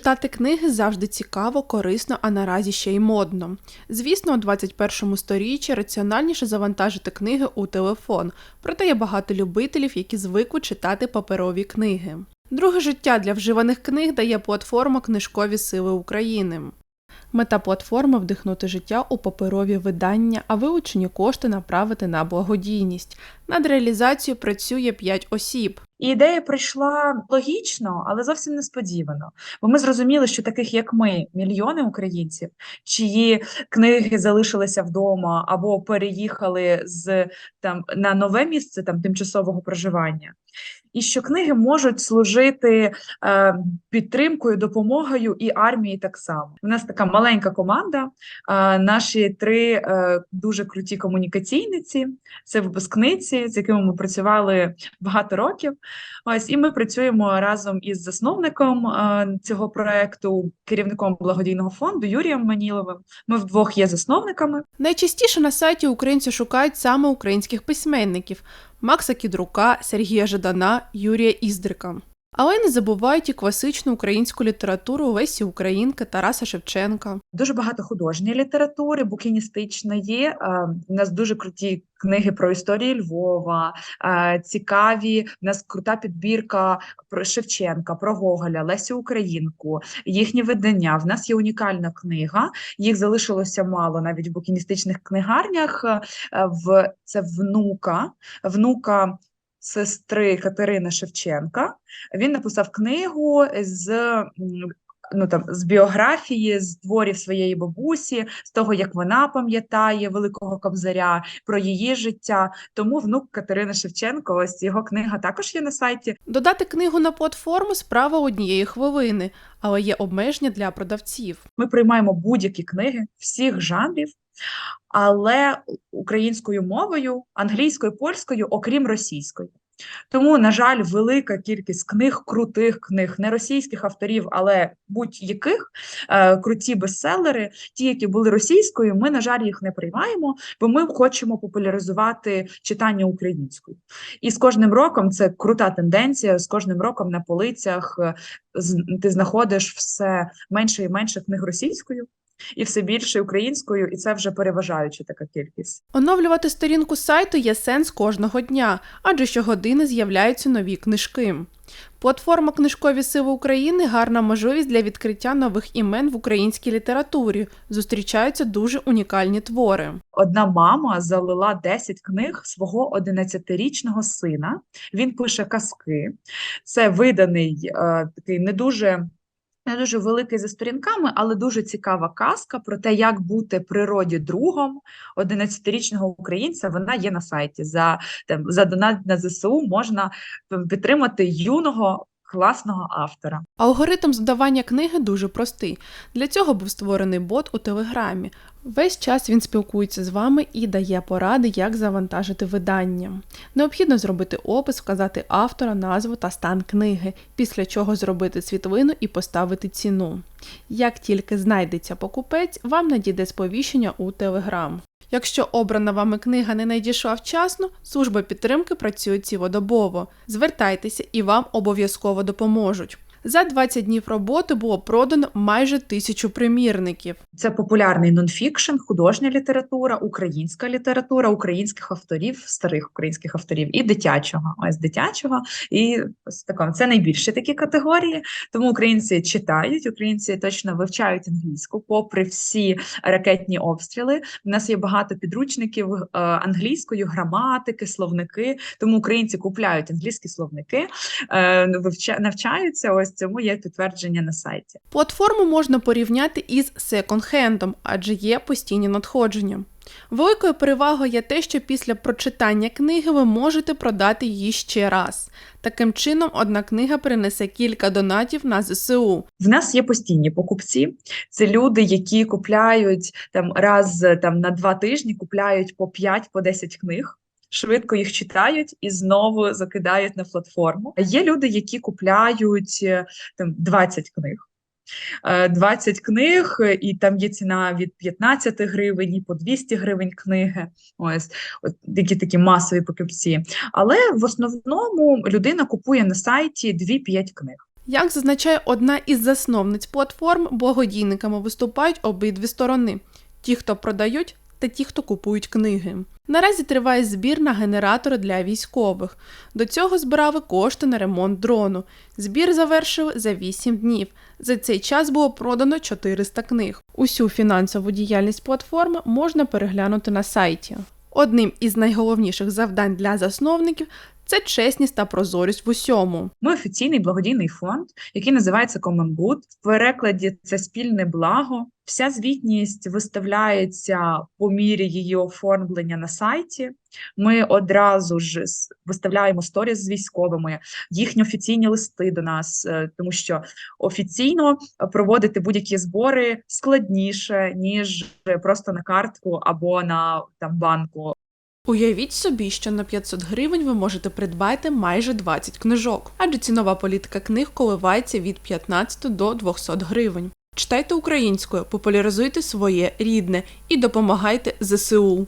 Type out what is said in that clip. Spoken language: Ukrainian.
Читати книги завжди цікаво, корисно, а наразі ще й модно. Звісно, у 21 сторіччі раціональніше завантажити книги у телефон, проте є багато любителів, які звикли читати паперові книги. Друге життя для вживаних книг дає платформа Книжкові сили України. Мета платформи вдихнути життя у паперові видання, а вилучені кошти направити на благодійність. Над реалізацією працює 5 осіб. І ідея прийшла логічно, але зовсім несподівано. Бо ми зрозуміли, що таких як ми, мільйони українців, чиї книги залишилися вдома або переїхали з там на нове місце там тимчасового проживання. І що книги можуть служити е, підтримкою, допомогою і армії так само. У нас така маленька команда. Е, наші три е, дуже круті комунікаційниці, це випускниці, з якими ми працювали багато років. Ось і ми працюємо разом із засновником е, цього проекту, керівником благодійного фонду Юрієм Маніловим. Ми вдвох є засновниками. Найчастіше на сайті українці шукають саме українських письменників Макса Кідрука, Сергія Жадана, Юрія Іздрика. Але не забувають і класичну українську літературу Лесі Українки, Тараса Шевченка. Дуже багато художньої літератури, букіністичної. Е, У нас дуже круті книги про історію Львова, е, цікаві. У нас крута підбірка про Шевченка, про Гоголя, Лесю Українку, їхні видання. В нас є унікальна книга. Їх залишилося мало навіть в букіністичних книгарнях. Е, В це внука, внука сестри Катерини Шевченка. Він написав книгу з ну там з біографії, з творів своєї бабусі, з того, як вона пам'ятає Великого Кобзаря, про її життя. Тому внук Катерини Шевченко, ось його книга також є на сайті. Додати книгу на платформу справа однієї хвилини, але є обмеження для продавців. Ми приймаємо будь-які книги всіх жанрів, але українською мовою, англійською, польською, окрім російської. Тому, на жаль, велика кількість книг, крутих книг, не російських авторів, але будь-яких е, круті бестселери, ті, які були російською, ми, на жаль, їх не приймаємо, бо ми хочемо популяризувати читання українською. І з кожним роком це крута тенденція. З кожним роком на полицях е, ти знаходиш все менше і менше книг російською. І все більше українською, і це вже переважаюча така кількість. Оновлювати сторінку сайту є сенс кожного дня, адже щогодини з'являються нові книжки. Платформа Книжкові сили України гарна можливість для відкриття нових імен в українській літературі. Зустрічаються дуже унікальні твори. Одна мама залила 10 книг свого 11-річного сина. Він пише казки. Це виданий е, такий не дуже. Не дуже великий за сторінками, але дуже цікава казка про те, як бути природі другом 11-річного українця. Вона є на сайті. За, там, за донат на ЗСУ можна підтримати юного класного автора. Алгоритм здавання книги дуже простий. Для цього був створений бот у Телеграмі. Весь час він спілкується з вами і дає поради, як завантажити видання. Необхідно зробити опис, вказати автора, назву та стан книги, після чого зробити світлину і поставити ціну. Як тільки знайдеться покупець, вам надійде сповіщення у Телеграм. Якщо обрана вами книга не надійшла вчасно, служба підтримки працює цілодобово. Звертайтеся і вам обов'язково допоможуть. За 20 днів роботи було продано майже тисячу примірників. Це популярний нонфікшн, художня література, українська література, українських авторів, старих українських авторів і дитячого. Ось дитячого. І ось такого. Це найбільші такі категорії. Тому українці читають, українці точно вивчають англійську, попри всі ракетні обстріли. У нас є багато підручників е, англійською, граматики, словники. Тому українці купляють англійські словники, е, навчаються. Ось цьому є підтвердження на сайті. Платформу можна порівняти із секонд-хендом, адже є постійні надходження. Великою перевагою є те, що після прочитання книги ви можете продати її ще раз. Таким чином, одна книга принесе кілька донатів на ЗСУ. В нас є постійні покупці. Це люди, які купляють там раз там на два тижні, купляють по 5 по 10 книг. Швидко їх читають і знову закидають на платформу. Є люди, які купляють е, там 20 книг. Е, 20 книг, е, і там є ціна від 15 гривень і по 200 гривень книги. Ось от які такі масові покупці. Але в основному людина купує на сайті 2-5 книг. Як зазначає одна із засновниць платформ, благодійниками виступають обидві сторони: ті, хто продають, та ті, хто купують книги. Наразі триває збір на генератори для військових. До цього збирали кошти на ремонт дрону. Збір завершили за 8 днів. За цей час було продано 400 книг. Усю фінансову діяльність платформи можна переглянути на сайті. Одним із найголовніших завдань для засновників це чесність та прозорість в усьому. Ми офіційний благодійний фонд, який називається Common Good. В перекладі це спільне благо. Вся звітність виставляється по мірі її оформлення на сайті. Ми одразу ж виставляємо сторіс з військовими, їхні офіційні листи до нас, е, тому що офіційно проводити будь-які збори складніше, ніж просто на картку або на там банку. Уявіть собі, що на 500 гривень ви можете придбати майже 20 книжок, адже цінова політика книг коливається від 15 до 200 гривень. Читайте українською, популяризуйте своє рідне і допомагайте ЗСУ.